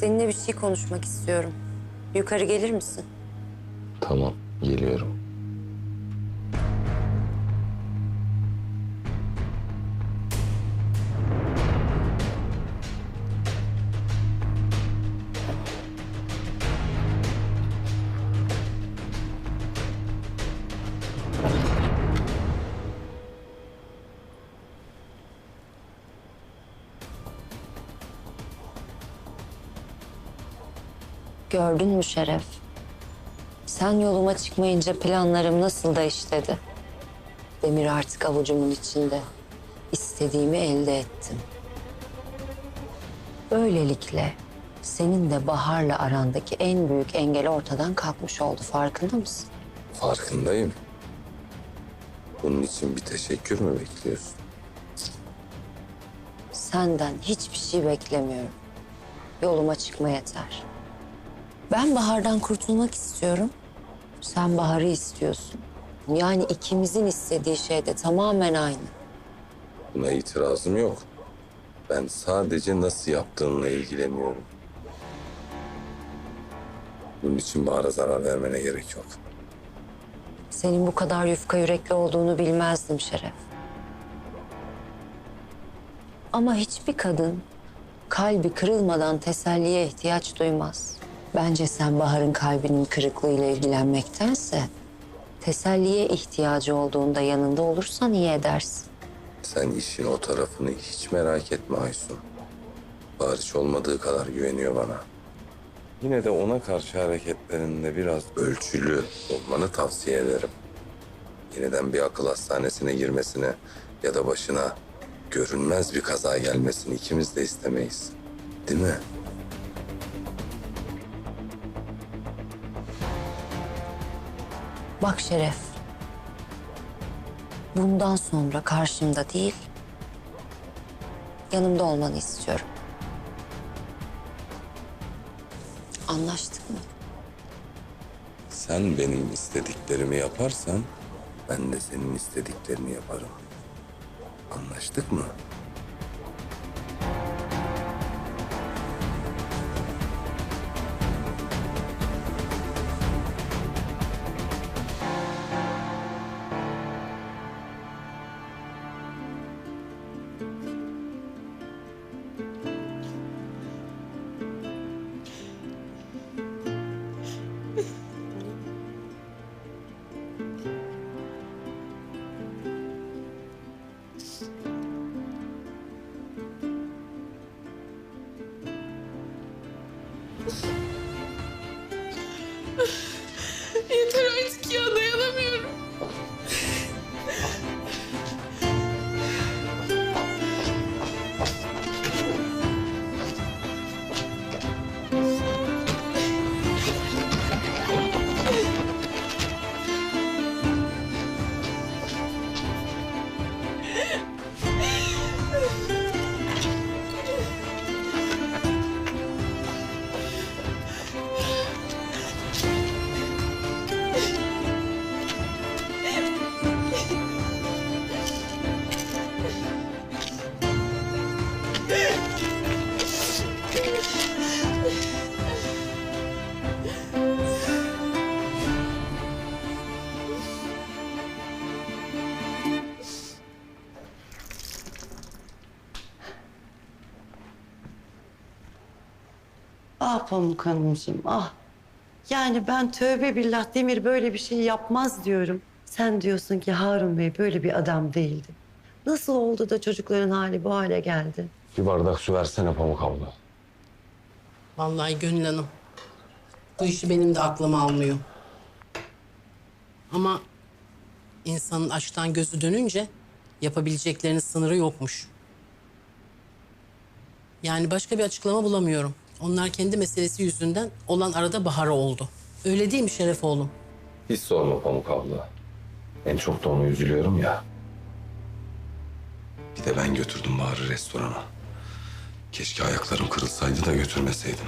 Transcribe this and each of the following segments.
Seninle bir şey konuşmak istiyorum. Yukarı gelir misin? Tamam, geliyorum. Gördün mü Şeref? Sen yoluma çıkmayınca planlarım nasıl da işledi. Demir artık avucumun içinde. İstediğimi elde ettim. Böylelikle senin de Bahar'la arandaki en büyük engel ortadan kalkmış oldu. Farkında mısın? Farkındayım. Bunun için bir teşekkür mü bekliyorsun? Senden hiçbir şey beklemiyorum. Yoluma çıkma yeter. Ben Bahar'dan kurtulmak istiyorum. Sen Bahar'ı istiyorsun. Yani ikimizin istediği şey de tamamen aynı. Buna itirazım yok. Ben sadece nasıl yaptığınla ilgileniyorum. Bunun için Bahar'a zarar vermene gerek yok. Senin bu kadar yufka yürekli olduğunu bilmezdim Şeref. Ama hiçbir kadın kalbi kırılmadan teselliye ihtiyaç duymaz. Bence sen Bahar'ın kalbinin kırıklığıyla ilgilenmektense teselliye ihtiyacı olduğunda yanında olursan iyi edersin. Sen işin o tarafını hiç merak etme Aysun. Bahar hiç olmadığı kadar güveniyor bana. Yine de ona karşı hareketlerinde biraz ölçülü olmanı tavsiye ederim. Yeniden bir akıl hastanesine girmesine ya da başına görünmez bir kaza gelmesini ikimiz de istemeyiz. Değil mi? Bak Şeref. Bundan sonra karşımda değil, yanımda olmanı istiyorum. Anlaştık mı? Sen benim istediklerimi yaparsan ben de senin istediklerini yaparım. Anlaştık mı? Pamuk Hanımcığım ah. Yani ben tövbe billah Demir böyle bir şey yapmaz diyorum. Sen diyorsun ki Harun Bey böyle bir adam değildi. Nasıl oldu da çocukların hali bu hale geldi? Bir bardak su versene Pamuk abla. Vallahi Gönül Hanım. Bu işi benim de aklım almıyor. Ama insanın açtan gözü dönünce Yapabileceklerinin sınırı yokmuş. Yani başka bir açıklama bulamıyorum. Onlar kendi meselesi yüzünden olan arada Bahar'a oldu. Öyle değil mi Şeref oğlum? Hiç sorma Pamuk abla. En çok da ona üzülüyorum ya. Bir de ben götürdüm Bahar'ı restorana. Keşke ayaklarım kırılsaydı da götürmeseydim.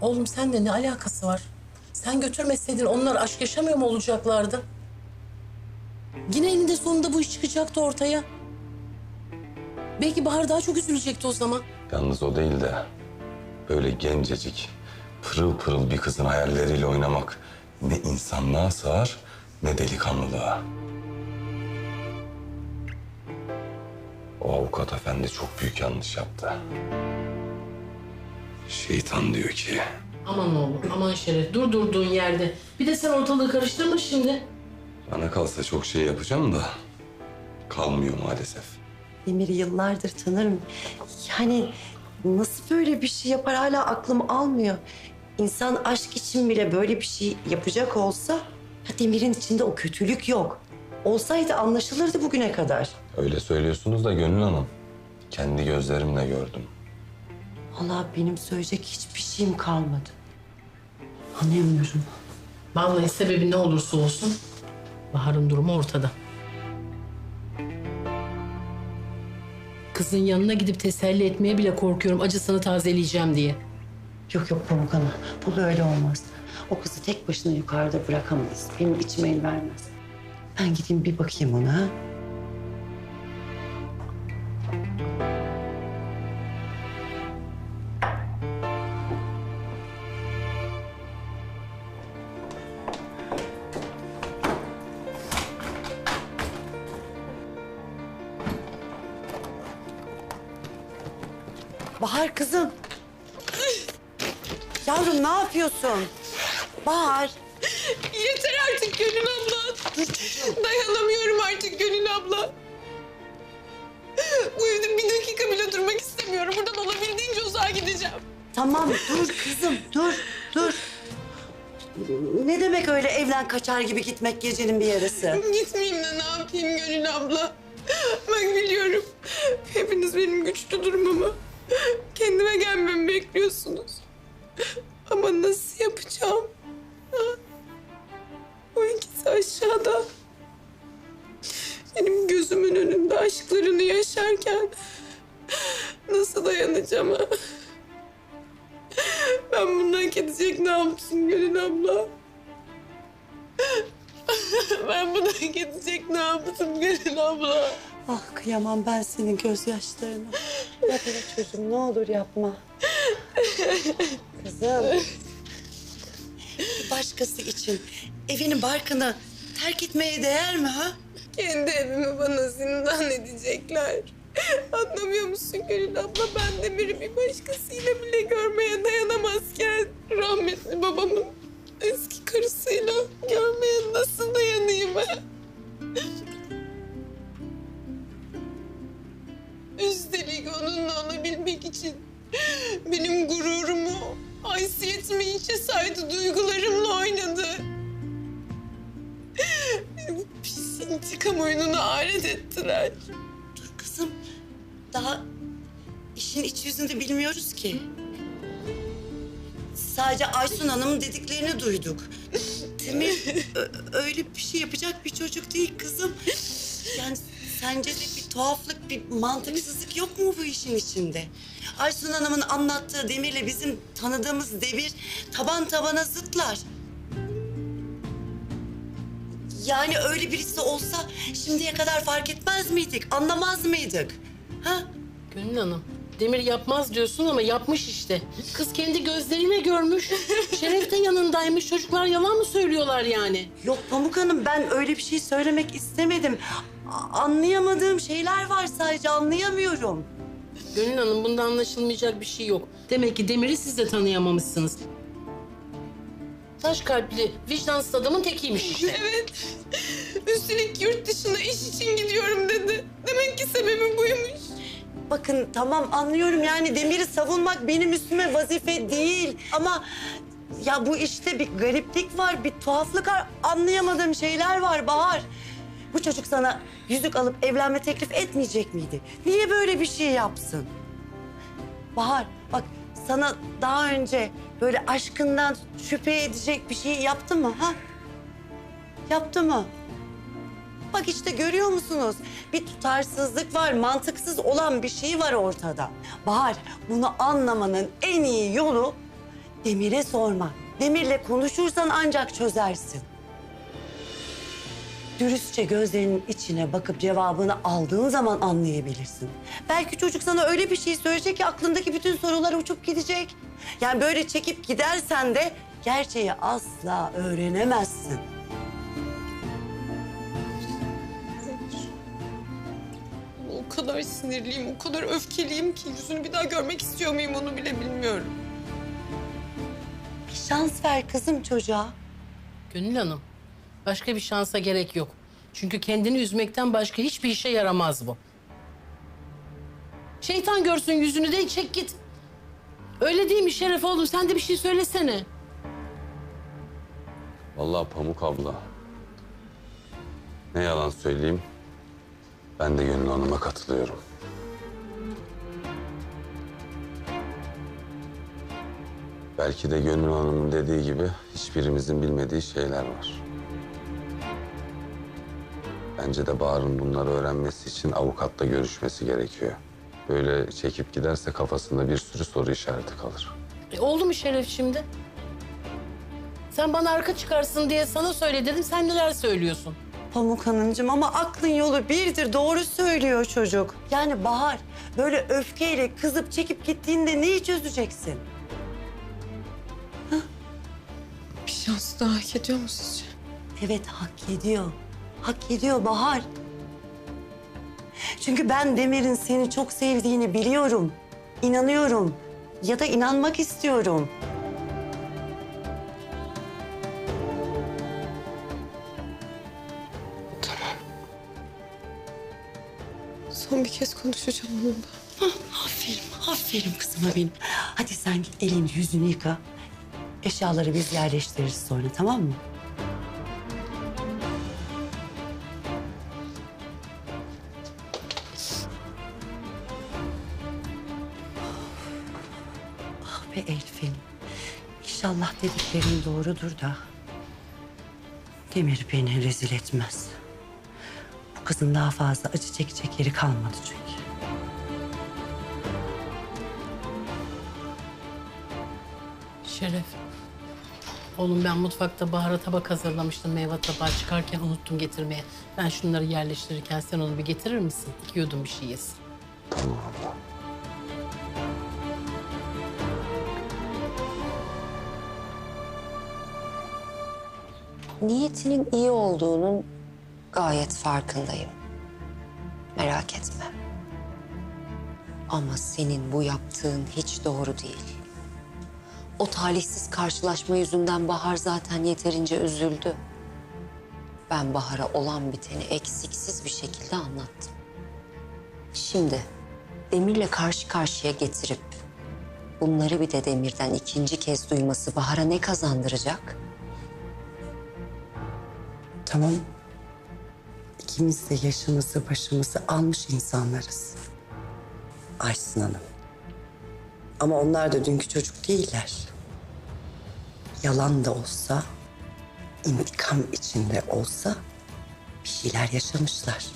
Oğlum sen de ne alakası var? Sen götürmeseydin onlar aşk yaşamıyor mu olacaklardı? Yine eninde sonunda bu iş çıkacaktı ortaya. Belki Bahar daha çok üzülecekti o zaman. Yalnız o değil de böyle gencecik, pırıl pırıl bir kızın hayalleriyle oynamak ne insanlığa sığar ne delikanlılığa. O avukat efendi çok büyük yanlış yaptı. Şeytan diyor ki Aman oğlum, aman Şeref. Dur durduğun yerde. Bir de sen ortalığı karıştırma şimdi. bana kalsa çok şey yapacağım da kalmıyor maalesef. Demir'i yıllardır tanırım. Yani nasıl böyle bir şey yapar hala aklım almıyor. İnsan aşk için bile böyle bir şey yapacak olsa ya Demir'in içinde o kötülük yok. Olsaydı anlaşılırdı bugüne kadar. Öyle söylüyorsunuz da Gönül Hanım. Kendi gözlerimle gördüm. Allah benim söyleyecek hiçbir şeyim kalmadı. Anlayamıyorum. Vallahi sebebi ne olursa olsun Bahar'ın durumu ortada. Kızın yanına gidip teselli etmeye bile korkuyorum acısını tazeleyeceğim diye. Yok yok Pamuk Hanım. Bu böyle olmaz. O kızı tek başına yukarıda bırakamayız. Benim içime el vermez. Ben gideyim bir bakayım ona. Bahar kızım. Yavrum ne yapıyorsun? Bahar. Yeter artık Gönül abla. Dayanamıyorum artık Gönül abla. Bu evde bir dakika bile durmak istemiyorum. Buradan olabildiğince uzağa gideceğim. Tamam dur kızım dur dur. Ne demek öyle evden kaçar gibi gitmek gecenin bir yarısı? Gitmeyeyim de ne yapayım Gönül abla? Bak biliyorum. Hepiniz benim güçlü durumumu, kendime gelmemi bekliyorsunuz. Ama nasıl yapacağım? Ha? O ikisi aşağıda. Benim gözümün önünde aşklarını yaşarken nasıl dayanacağım ha? Ben bunu hak edecek ne yaptım Gönül abla? Ben bunu hak edecek ne yaptım Gönül abla? Ah kıyamam ben senin gözyaşlarına. Yapma çocuğum ne olur yapma. Kızım. Başkası için evini barkını terk etmeye değer mi ha? Kendi evimi bana zindan edecekler. Anlamıyor musun Gönül abla? Ben Demir'i bir başkasıyla bile görmeye dayanamazken... ...rahmetli babamın eski karısıyla görmeye nasıl dayanayım ha? Üstelik onunla olabilmek için benim gururumu, haysiyetimi içe saydı, duygularımla oynadı. Pis intikam oyununa alet ettiler. Dur kızım. Daha işin iç yüzünde bilmiyoruz ki. Sadece Aysun Hanım'ın dediklerini duyduk. Demir öyle bir şey yapacak bir çocuk değil kızım. Yani sence de bir tuhaflık, bir mantıksızlık yok mu bu işin içinde? Aysun Hanım'ın anlattığı Demir'le bizim tanıdığımız Demir taban tabana zıtlar. Yani öyle birisi olsa şimdiye kadar fark etmez miydik, anlamaz mıydık? Ha? Gönül Hanım, Demir yapmaz diyorsun ama yapmış işte. Kız kendi gözleriyle görmüş. Şeref de yanındaymış. Çocuklar yalan mı söylüyorlar yani? Yok Pamuk Hanım ben öyle bir şey söylemek istemedim. A- anlayamadığım şeyler var sadece anlayamıyorum. Gönül Hanım bunda anlaşılmayacak bir şey yok. Demek ki Demir'i siz de tanıyamamışsınız. Taş kalpli, vicdansız adamın tekiymiş işte. Evet. Üstelik yurt dışına iş için gidiyorum dedi. Demek ki sebebi buymuş. Bakın tamam anlıyorum yani Demir'i savunmak benim üstüme vazife değil. Ama ya bu işte bir gariplik var, bir tuhaflık var. Anlayamadığım şeyler var Bahar. Bu çocuk sana yüzük alıp evlenme teklif etmeyecek miydi? Niye böyle bir şey yapsın? Bahar bak sana daha önce böyle aşkından şüphe edecek bir şey yaptı mı ha? Yaptı mı? Bak işte görüyor musunuz? Bir tutarsızlık var, mantıksız olan bir şey var ortada. Bahar, bunu anlamanın en iyi yolu Demir'e sorma. Demir'le konuşursan ancak çözersin. Dürüstçe gözlerinin içine bakıp cevabını aldığın zaman anlayabilirsin. Belki çocuk sana öyle bir şey söyleyecek ki aklındaki bütün sorular uçup gidecek. Yani böyle çekip gidersen de gerçeği asla öğrenemezsin. O kadar sinirliyim, o kadar öfkeliyim ki yüzünü bir daha görmek istiyor muyum onu bile bilmiyorum. Bir şans ver kızım çocuğa. Gönül Hanım, başka bir şansa gerek yok. Çünkü kendini üzmekten başka hiçbir işe yaramaz bu. Şeytan görsün yüzünü de çek git. Öyle değil mi Şeref oğlum? Sen de bir şey söylesene. Vallahi Pamuk abla. Ne yalan söyleyeyim. Ben de Gönül Hanım'a katılıyorum. Belki de Gönül Hanım'ın dediği gibi hiçbirimizin bilmediği şeyler var. Bence de Bahar'ın bunları öğrenmesi için avukatla görüşmesi gerekiyor. Böyle çekip giderse kafasında bir sürü soru işareti kalır. E, oldu mu Şeref şimdi? Sen bana arka çıkarsın diye sana söyle dedim. Sen neler söylüyorsun? Pamuk Hanımcığım ama aklın yolu birdir. Doğru söylüyor çocuk. Yani Bahar böyle öfkeyle kızıp çekip gittiğinde neyi çözeceksin? Bir şans daha hak ediyor mu sizce? Evet hak ediyor. Hak ediyor Bahar. Çünkü ben Demir'in seni çok sevdiğini biliyorum. İnanıyorum. Ya da inanmak istiyorum. Son bir kez konuşacağım onunla. Aferin, aferin kızıma benim. Hadi sen git elini yüzünü yıka. Eşyaları biz yerleştiririz sonra tamam mı? Dediklerin doğrudur da. Demir beni rezil etmez. Bu kızın daha fazla acı çekecek yeri kalmadı çünkü. Şeref. Oğlum ben mutfakta Bahar'a tabak hazırlamıştım. Meyve tabağı çıkarken unuttum getirmeye. Ben şunları yerleştirirken sen onu bir getirir misin? İki yudum bir şey yesin. Tamam abla. Niyetinin iyi olduğunun gayet farkındayım. Merak etme. Ama senin bu yaptığın hiç doğru değil. O talihsiz karşılaşma yüzünden Bahar zaten yeterince üzüldü. Ben Bahar'a olan biteni eksiksiz bir şekilde anlattım. Şimdi Demir'le karşı karşıya getirip bunları bir de Demir'den ikinci kez duyması Bahar'a ne kazandıracak? Tamam. İkimiz de yaşımızı başımızı almış insanlarız. Aysin Hanım. Ama onlar da dünkü çocuk değiller. Yalan da olsa, intikam içinde olsa bir şeyler yaşamışlar.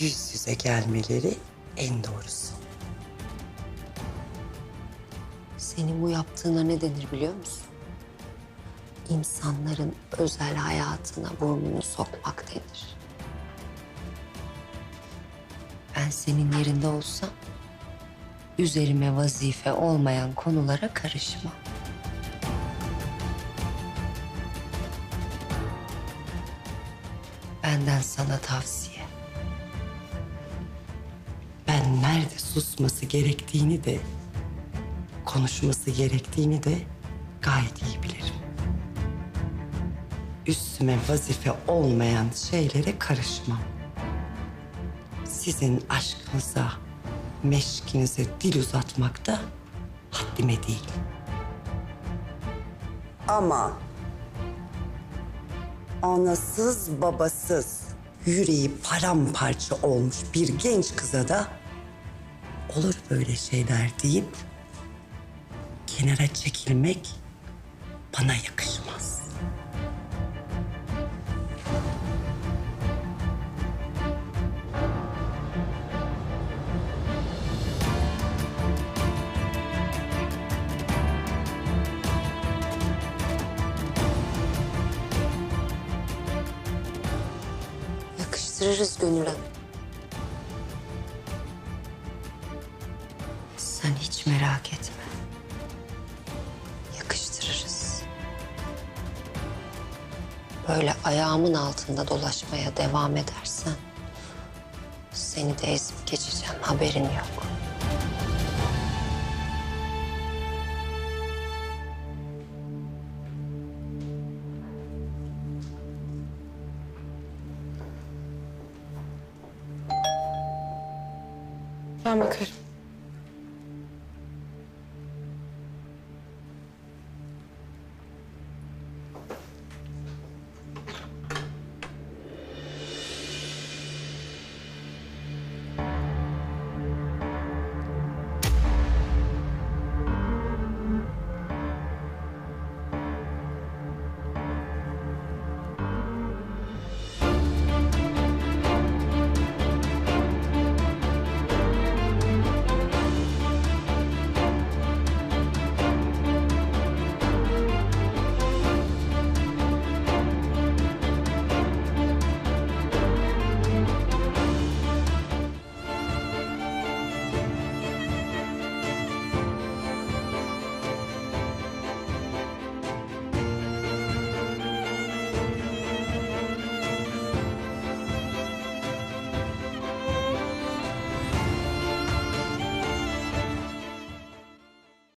Yüz yüze gelmeleri en doğrusu. Senin bu yaptığına ne denir biliyor musun? İnsanların özel hayatına burnunu sokmak denir. Ben senin yerinde olsam üzerime vazife olmayan konulara karışmam. Benden sana tavsiye. Ben nerede susması gerektiğini de, konuşması gerektiğini de gayet iyi bilirim. Üstüme vazife olmayan şeylere karışmam. Sizin aşkınıza, meşkinize dil uzatmak da haddime değil. Ama anasız babasız yüreği paramparça olmuş bir genç kıza da olur böyle şeyler deyip kenara çekilmek bana yakışmaz. Yakıştırırız Gönül Hanım. Sen hiç merak etme. Yakıştırırız. Böyle ayağımın altında dolaşmaya devam edersen... ...seni de ezip geçeceğim haberin yok. Ben bakarım.